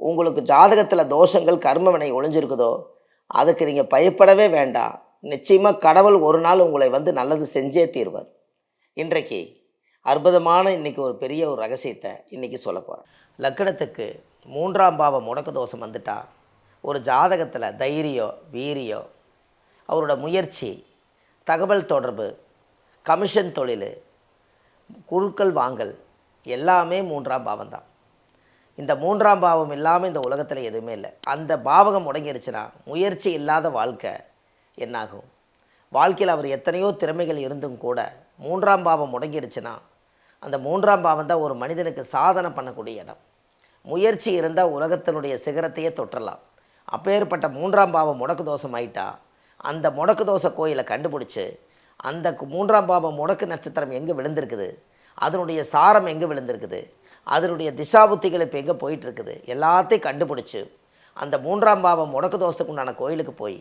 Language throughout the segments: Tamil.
உங்களுக்கு ஜாதகத்தில் தோஷங்கள் கர்மவினை ஒளிஞ்சிருக்குதோ அதுக்கு நீங்கள் பயப்படவே வேண்டாம். நிச்சயமாக கடவுள் ஒரு நாள் உங்களை வந்து நல்லது செஞ்சே தீர்வார். இன்றைக்கு அற்புதமான இன்னைக்கு ஒரு பெரிய ஒரு ரகசியத்தை இன்னைக்கு சொல்ல போகிறேன் லக்கணத்துக்கு மூன்றாம் பாவம் முடக்க தோஷம் வந்துட்டா ஒரு ஜாதகத்தில் தைரியம் வீரியம் அவரோட முயற்சி தகவல் தொடர்பு கமிஷன் தொழில் குழுக்கள் வாங்கல் எல்லாமே மூன்றாம் பாவம் தான் இந்த மூன்றாம் பாவம் இல்லாமல் இந்த உலகத்தில் எதுவுமே இல்லை. அந்த பாவகம் முடங்கிருச்சுன்னா முயற்சி இல்லாத வாழ்க்கை என்னாகும்? வாழ்க்கையில் அவர் எத்தனையோ திறமைகள் இருந்தும் கூட மூன்றாம் பாவம் முடங்கிருச்சுன்னா அந்த மூன்றாம் பாவம் தான் ஒரு மனிதனுக்கு சாதனை பண்ணக்கூடிய இடம். முயற்சி இருந்தால் உலகத்தினுடைய சிகரத்தையே தொற்றலாம். அப்பேற்பட்ட மூன்றாம் பாவம் முடக்கு தோஷம் ஆயிட்டா அந்த முடக்கு தோச கோயிலை கண்டுபிடிச்சி அந்த கு- மூன்றாம் பாவம் முடக்கு நட்சத்திரம் எங்கே விழுந்திருக்குது? அதனுடைய சாரம் எங்கே விழுந்திருக்குது? அதனுடைய திசாபுத்திகள் இப்போ எங்கே போயிட்டுருக்குது? எல்லாத்தையும் கண்டுபிடிச்சி அந்த மூன்றாம் பாவம் முடக்கு தோசத்துக்கு உண்டான கோயிலுக்கு போய்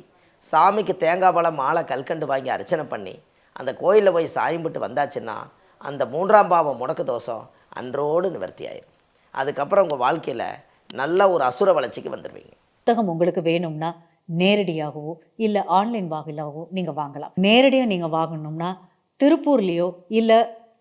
சாமிக்கு தேங்காய் பழம் மாலை கல்கண்டு வாங்கி அர்ச்சனை பண்ணி அந்த கோயிலில் போய் சாயம்பிட்டு வந்தாச்சுன்னா அந்த மூன்றாம் பாவம் முடக்கு தோஷம் அன்றோடு நிவர்த்தி ஆயிரும். அதுக்கப்புறம் உங்கள் வாழ்க்கையில் நல்ல ஒரு அசுர வளர்ச்சிக்கு வந்துடுவீங்க புத்தகம் உங்களுக்கு வேணும்னா நேரடியாகவோ இல்லை ஆன்லைன் வாயிலாகவோ நீங்கள் வாங்கலாம். நேரடியாக நீங்கள் வாங்கணும்னா திருப்பூர்லேயோ இல்லை